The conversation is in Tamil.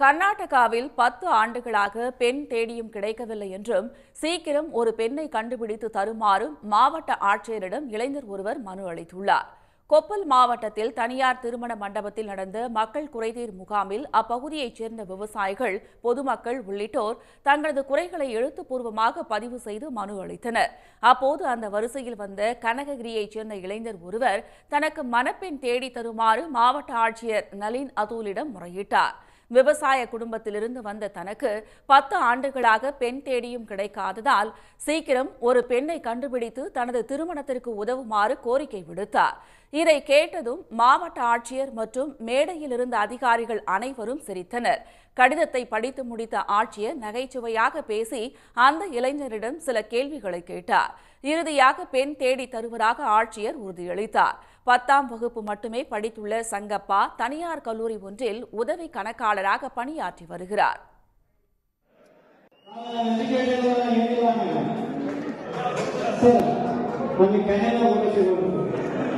கர்நாடகாவில் பத்து ஆண்டுகளாக பெண் தேடியும் கிடைக்கவில்லை என்றும் சீக்கிரம் ஒரு பெண்ணை கண்டுபிடித்து தருமாறும் மாவட்ட ஆட்சியரிடம் இளைஞர் ஒருவர் மனு அளித்துள்ளார். கொப்பல் மாவட்டத்தில் தனியார் திருமண மண்டபத்தில் நடந்த மக்கள் குறைதீர் முகாமில் அப்பகுதியைச் சேர்ந்த விவசாயிகள் பொதுமக்கள் உள்ளிட்டோர் தங்களது குறைகளை எழுத்துப்பூர்வமாக பதிவு செய்து மனு அளித்தனர். அப்போது அந்த வரிசையில் வந்த கனககிரியைச் சேர்ந்த இளைஞர் ஒருவர் தனக்கு மணப்பெண் தேடி தருமாறு மாவட்ட ஆட்சியர் நளின் அதூலிடம் முறையிட்டார். விவசாய குடும்பத்திலிருந்து வந்த தனக்கு பத்து ஆண்டுகளாக பெண் தேடியும் கிடைக்காததால் சீக்கிரம் ஒரு பெண்ணை கண்டுபிடித்து தனது திருமணத்திற்கு உதவுமாறு கோரிக்கை விடுத்தார். இதை கேட்டதும் மாவட்ட ஆட்சியர் மற்றும் மேடையில் இருந்த அதிகாரிகள் அனைவரும் சிரித்தனர். கடிதத்தை படித்து முடித்த ஆட்சியர் நகைச்சுவையாக பேசி அந்த இளைஞரிடம் சில கேள்விகளை கேட்டார். இறுதியாக பெண் தேடி தருவதாக ஆட்சியர் உறுதியளித்தார். பத்தாம் வகுப்பு மட்டுமே படித்துள்ள சங்கப்பா தனியார் கல்லூரி ஒன்றில் உதவி கணக்காளராக பணியாற்றி வருகிறார். கொஞ்சம் கண்ணெல்லாம்